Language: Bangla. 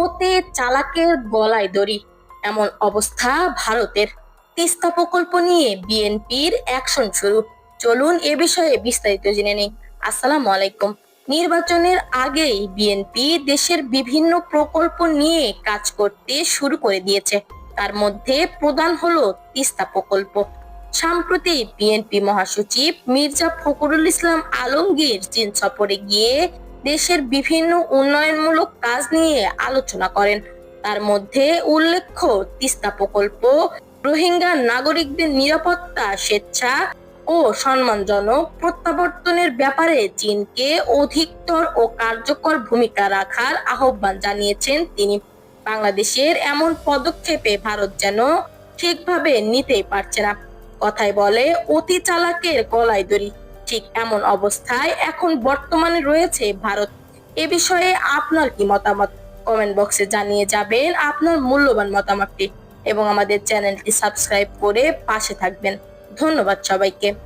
ওতে চালাকের গলায় দড়ি। এমন অবস্থা ভারতের। তিস্তা প্রকল্প নিয়ে বিএনপির অ্যাকশন শুরু। চলুন এ বিষয়ে বিস্তারিত জেনে নিই। আসসালামু আলাইকুম। নির্বাচনের আগেই বিএনপি দেশের বিভিন্ন প্রকল্প নিয়ে কাজ করতে শুরু করে দিয়েছে। তার মধ্যে প্রধান হলো তিস্তা প্রকল্প। সম্প্রতি বিএনপি মহাসচিব মির্জা ফখরুল ইসলাম আলমগীর চীন সফরে গিয়ে দেশের বিভিন্ন উন্নয়নমূলক কাজ নিয়ে আলোচনা করেন। তার মধ্যে উল্লেখ্য, তিস্তা প্রকল্প, রোহিঙ্গা নাগরিকদের নিরাপত্তা, স্বেচ্ছা ও সম্মানজনক প্রত্যাবর্তনের ব্যাপারে চীনকে অধিকতর ও কার্যকর ভূমিকা রাখার আহ্বান জানিয়েছেন তিনি। বাংলাদেশের এমন পদক্ষেপে ভারত যেন ঠিকভাবে নিতেই পারছে না। কথায় বলে, অতি চালাকের গলায় দড়ি। ঠিক এমন অবস্থায় এখন বর্তমানে রয়েছে ভারত। এ বিষয়ে আপনার কি মতামত? কমেন্ট বক্সে জানিয়ে যাবেন আপনার মূল্যবান মতামতটি এবং আমাদের চ্যানেলটি সাবস্ক্রাইব করে পাশে থাকবেন। ধন্যবাদ সবাইকে।